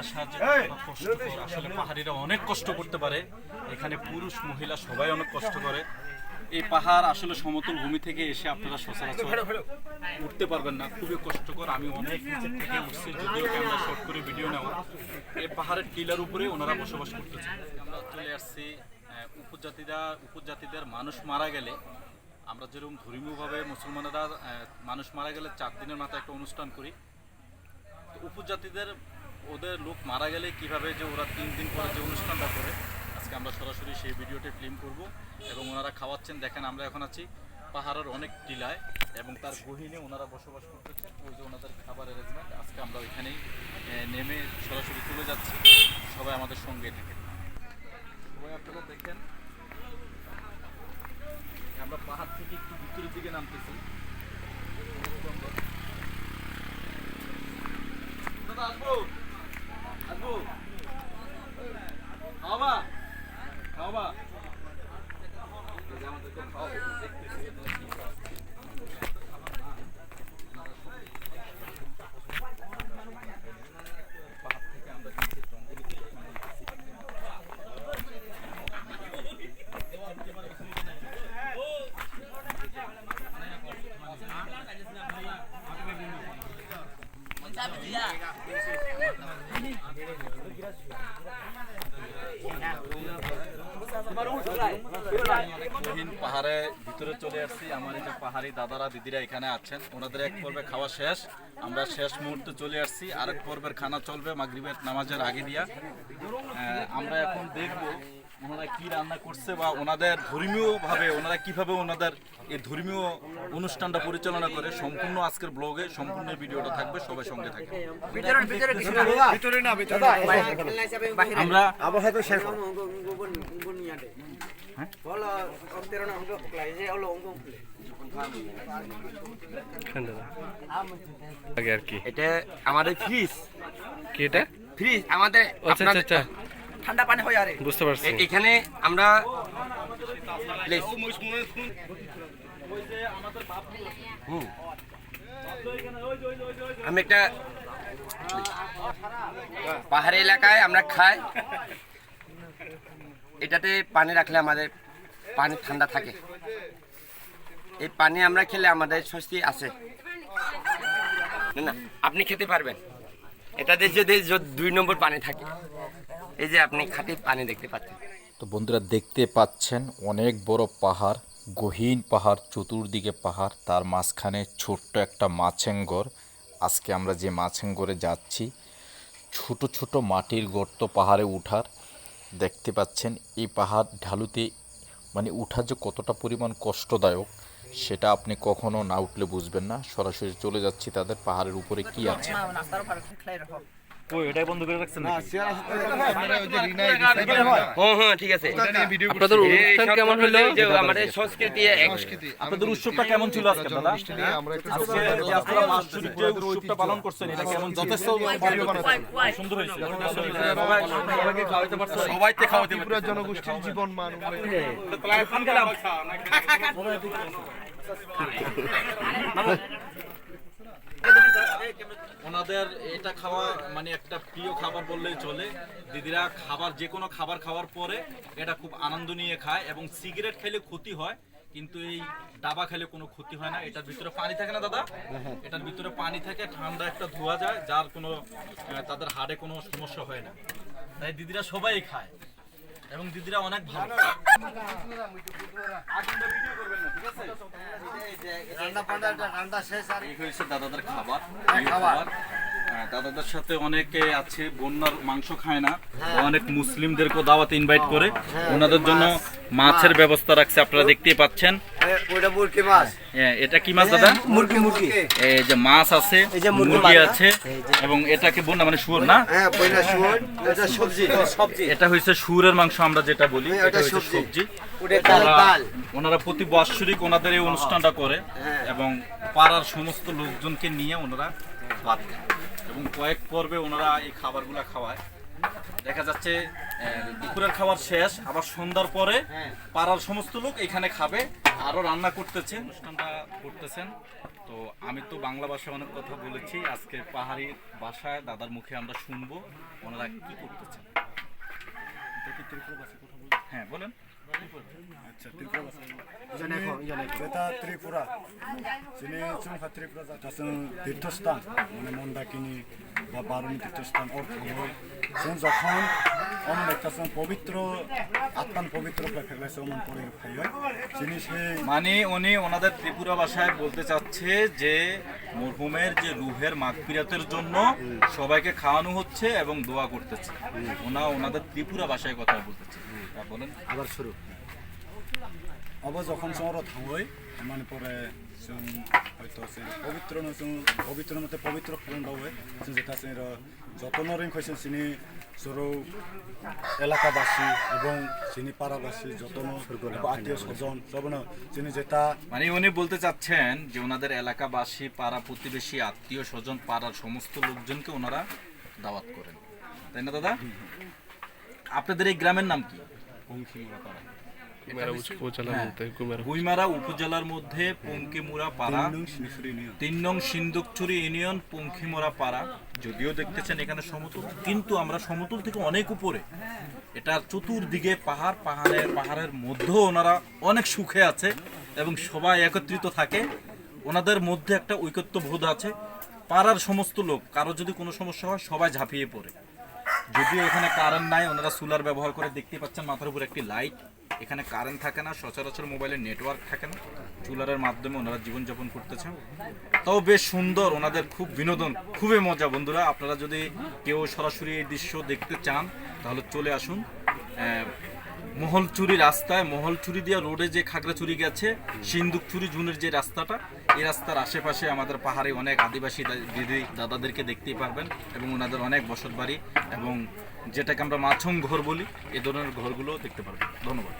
আসা যে কষ্টকর আসলে পাহাড়িরা অনেক কষ্ট করতে পারে। এখানে পুরুষ মহিলা সবাই অনেক কষ্ট করে। এই পাহাড় আসলে সমতল ভূমি থেকে এসে আপনারা সচরাচর উঠতে পারবেন না। খুবই কষ্টকর। আমি অনেক নিচের থেকে উঠছি যদিও ক্যামেরা শর্ট করে ভিডিও নেওয়া। এই পাহাড়ের টিলার উপরে ওনারা বসবাস করতেছে। আমরা চলে আসছি উপজাতিরা উপজাতিদের মানুষ মারা গেলে আমরা যেরকম ধর্মীয়ভাবে মুসলমানেরা মানুষ মারা গেলে চার দিনের মাথায় একটা অনুষ্ঠান করি। উপজাতিদের ওদের লোক মারা গেলে কীভাবে যে ওরা তিন দিন পরে যে অনুষ্ঠানটা করে, আজকে আমরা সরাসরি সেই ভিডিওটি ফিল্ম করব এবং ওনারা খাওয়াচ্ছেন। দেখেন, আমরা এখন আছি পাহাড়ের অনেক টিলায় এবং তার গহিনে ওনারা বসবাস করতেছেন ওই যে ওনাদের খাবার অ্যারেঞ্জমেন্ট আজকে আমরা ওইখানেই নেমে সরাসরি চলে যাচ্ছি। সবাই আমাদের সঙ্গে থাকেন। সবাই আপনারা দেখেন, আমরা পাহাড় থেকে একটু ভিতরের দিকে নামতেছি। দাদা, আসব? আসব খাওয়াবা খাওয়াবা এই যে আমাদেরকে খাওয়াবে, দেখতেছি। পাহাড় থেকে আমরা নিচের জঙ্গলে নামতেছি। গহীন পাহাড়ে ভিতরে চলে আসছি। আমার এই যে পাহাড়ি দাদারা, দিদিরা এখানে আছেন, ওনাদের এক পর্বে খাওয়া শেষ। আমরা শেষ মুহূর্তে চলে আসছি। আরেক পর্বের খানা চলবে মাগরিবের নামাজের আগে দিয়া। আমরা এখন দেখব ওনারা কি রান্না করছে বা ওনাদের ধর্মীয় ভাবে ওনারা কীভাবে ওনাদের এই ধর্মীয় অনুষ্ঠানটা পরিচালনা করে সম্পূর্ণ আজকের ব্লগে সম্পূর্ণ ভিডিওটা থাকবে সবাই সঙ্গে থাকবে। আমরা শেষ এটা আমাদের ফ্রিজ। কি এটা? ফ্রিজ আমাদের আচ্ছা আচ্ছা। ঠান্ডা পানি হয় আরে। বুঝতে পারছি। এখানে আমরা হুম। আমি একটা পাহাড়ি এলাকায় আমরা খাই। এটাতে পানি রাখলে আমাদের পানি ঠান্ডা থাকে। এই পানি আমরা খেলে আমাদের স্বস্তি আছে। না, না আপনি খেতে পারবেন। এটাতে যদি দুই নম্বর পানি থাকে। এই যে আপনি খাঁটি পানি দেখতে পাচ্ছেন। তো বন্ধুরা দেখতে পাচ্ছেন অনেক বড় পাহাড় গহীন পাহাড় চতুর্দিকে পাহাড় তার মাঝখানে ছোট্ট একটা মাছেঙ্গর। আজকে আমরা যে মাছেঙ্গরে যাচ্ছি ছোট ছোট মাটির গর্ত পাহাড়ে উঠার। দেখতে পাচ্ছেন এই পাহাড় ঢালুতে মানে উঠা যে কতটা পরিমাণ কষ্টদায়ক সেটা আপনি কখনো না উঠলে বুঝবেন না। সরাসরি চলে যাচ্ছি তাদের পাহাড়ের উপরে কি আছে। ওই এটাই বন্ধ করে রাখছেন নাকি? হ্যাঁ হ্যাঁ ঠিক আছে। আপনাদের অনুষ্ঠান কেমন হলো? যে আমাদের সংস্কৃতি এক- আপনাদের উৎসবটা কেমন ছিল আজকে দাদা? উৎসবটা পালন করছেন এটা কেমন যথেষ্ট সুন্দর হয়েছে। সবাইকে খাওয়াইতে পারছ। সবাইকে খাওয়াইতে পুরো জনগোষ্ঠীর জীবন মান ওনাদের এটা খাওয়া মানে একটা প্রিয় খাবার বললেই চলে। দিদিরা খাবার, যে কোনো খাবার খাওয়ার পরে এটা খুব আনন্দ নিয়ে খায় এবং সিগারেট খেলে ক্ষতি হয়, কিন্তু এই ডাবা খেলে কোনো ক্ষতি হয় না। এটার ভিতরে পানি থাকে না দাদা? এটার ভিতরে পানি থাকে, ঠান্ডা একটা ধোয়া যায়, যার কোনো তাদের হাড়ে কোনো সমস্যা হয় না। তাই দিদিরা সবাই খায়। এবং দিদিরা অনেক ভালো দাদাদের খাবার খাবার হ্যাঁ, দাদাদের সাথে অনেকে আছে বন্যার মাংস খায় না অনেক মুসলিমদেরকে দাওয়াতে ইনভাইট করে ওনাদের জন্য মাছের ব্যবস্থা রাখছে আপনারা দেখতেই পাচ্ছেন ওইটা মুরগি মাছ। হ্যাঁ, এটা কি মাছ দাদা? মুরগি মুরগি। এই যে মাছ আছে এই যে মুরগি মুরগি আছে এবং এটাকে বন্যা মানে শুয়োর না? হ্যাঁ শুয়োর। এটা সবজি সবজি। এটা হয়েছে শুয়োরের মাংস আমরা যেটা বলি হ্যাঁ, এটা সবজি। ওনারা- প্রতি বাৎসরিক ওনাদের এই অনুষ্ঠানটা করে হ্যাঁ। এবং পাড়ার সমস্ত লোকজনকে নিয়ে ওনারা ভাত এবং কয়েক পর্বে ওনারা এই খাবারগুলো খাওয়ায়। দেখা যাচ্ছে দুপুরের খাবার শেষ আবার সন্ধ্যার পরে পাড়ার সমস্ত লোক এখানে খাবে আরও রান্না করতেছেন। অনুষ্ঠানটা করতেছেন। তো আমি তো বাংলা ভাষায় অনেক কথা বলেছি আজকে পাহাড়ি ভাষায় দাদার মুখে আমরা শুনব ওনারা কি করতেছেন? হ্যাঁ বলেন। আচ্ছা ত্রিপুরা ভাষা। ত্রিপুরা। যিনি চুমখা ত্রিপুরা যাচ্ছেন তীর্থস্থান। মানে মন্দাকিনী বা বারুণী তীর্থস্থান जों যখন অমন একটা পবিত্র আত্মান পবিত্র ফেলেছে অমন পরে খাইয় যিনি মানে উনি ওনাদের ত্রিপুরা ভাষায় বলতে চাচ্ছে যে মরহুমের যে রুহের মাগফিরাতের জন্য সবাইকে খাওয়ানো হচ্ছে এবং দোয়া করতেছে। ওনা ওনাদের ত্রিপুরা ভাষায় কথা বলতেছে। বলেন। আবার শুরু। अब যখন সমরত হয় মানে পরে হয়তো সে পবিত্র পবিত্র মতে পবিত্র পূর্ণ যেটা সে যত্ন রিং হয়েছে সিনি এলাকাবাসী এবং সিনি পাড়াবাসী যত্ন আত্মীয় স্বজন সবন যেটা মানে উনি বলতে চাচ্ছেন যে ওনাদের এলাকাবাসী পাড়া প্রতিবেশী আত্মীয় স্বজন পাড়ার সমস্ত লোকজনকে ওনারা দাওয়াত করেন। তাই না দাদা? আপনাদের এই গ্রামের নাম কি? বংশী পাড়া গুইমারা উপজেলার মধ্যে পঙ্কিমুরা পাড়া তিন নং সিন্দুকচুরি ইউনিয়ন। পঙ্খিমরা পাড়া। যদিও দেখতেছেন এখানে সমতল কিন্তু আমরা সমতল থেকে অনেক উপরে। এটার চতুর্দিকে পাহাড় পাহাড়ের পাহাড়ের মধ্যেও ওনারা অনেক সুখে আছে এবং সবাই একত্রিত থাকে। ওনাদের মধ্যে একটা ঐকত্য বোধ আছে। পাড়ার সমস্ত লোক কারও যদি কোনো সমস্যা হয় সবাই ঝাঁপিয়ে পড়ে। যদিও এখানে কারেন্ট নাই ওনারা সোলার ব্যবহার করে দেখতে পাচ্ছেন মাথার উপর একটি লাইট। এখানে কারেন্ট থাকে না, সচরাচর মোবাইলে নেটওয়ার্ক থাকে না। চুলারের মাধ্যমে ওনারা জীবনযাপন করতেছেন তাও বেশ সুন্দর, ওনাদের খুব বিনোদন, খুবই মজা। বন্ধুরা, আপনারা যদি কেউ সরাসরি এই দৃশ্য দেখতে চান, তাহলে চলে আসুন। মহলচুরি রাস্তায় মহলচুরি দিয়া রোডে যে খাগড়াছুরি গেছে সিন্দুকচুরি জুনের যে রাস্তাটা, এই রাস্তার আশেপাশে আমাদের পাহাড়ে অনেক আদিবাসী দিদি দাদাদেরকে দেখতেই পারবেন এবং ওনাদের অনেক বসত বাড়ি এবং যেটাকে আমরা মাছং ঘর বলি, এ ধরনের ঘরগুলো দেখতে পারবেন। ধন্যবাদ।